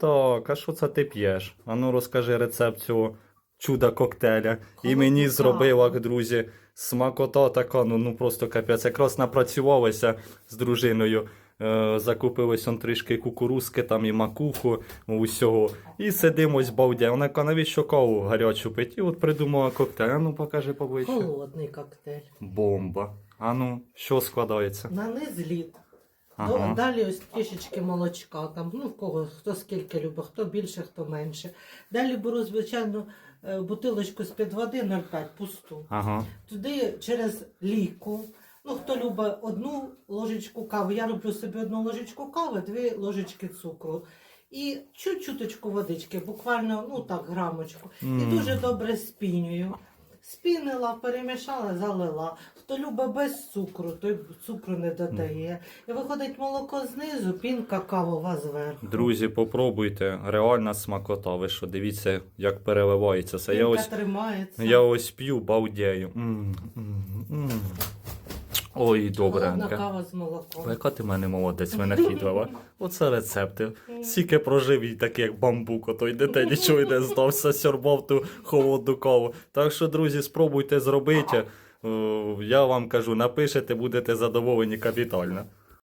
Так, а що це ти п'єш? А ну розкажи рецепт цього чуда коктейля. І мені зробила, друзі, смакота така, ну, ну просто капець. Якраз напрацювалися з дружиною. Е, закупились он трішки кукурузки, там і макуху, усього. І сидимо ось балдя. Вона каже, навіщо каву гарячу пить? І от придумала коктейль. А ну покажи поближче. Холодний коктейль. Бомба. А ну, що складається? На низ лід. Ага. До- Далі ось трішечки молочка, там, ну в кого хто скільки любить, хто більше, хто менше. Далі беру, звичайно, е, бутилочку з-під води 0,5 пусту. Ага. Туди через ліку. Ну, хто любить одну ложечку кави, я роблю собі одну ложечку кави, дві ложечки цукру. І чуть-чуточку водички, буквально, ну так, грамочку. І дуже добре спінюю. Спінила, перемішала, залила. Хто любить без цукру, той цукру не додає. І виходить молоко знизу, пінка кавова зверху. Друзі, попробуйте. Реальна смакота. Ви що, дивіться, як переливається це. Я Пінка ось, тримається. я ось п'ю, балдею. М, м, м. Ой, Холодна добренька. кава з молоком. Яка ти в мене молодець винахідлива. Оце рецепти. Скільки прожив і такий, як бамбук, ото йдете, нічого й не здався, сьорбав ту холодну каву. Так що, друзі, спробуйте зробити. Е, Я вам кажу, напишете, будете задоволені капітально.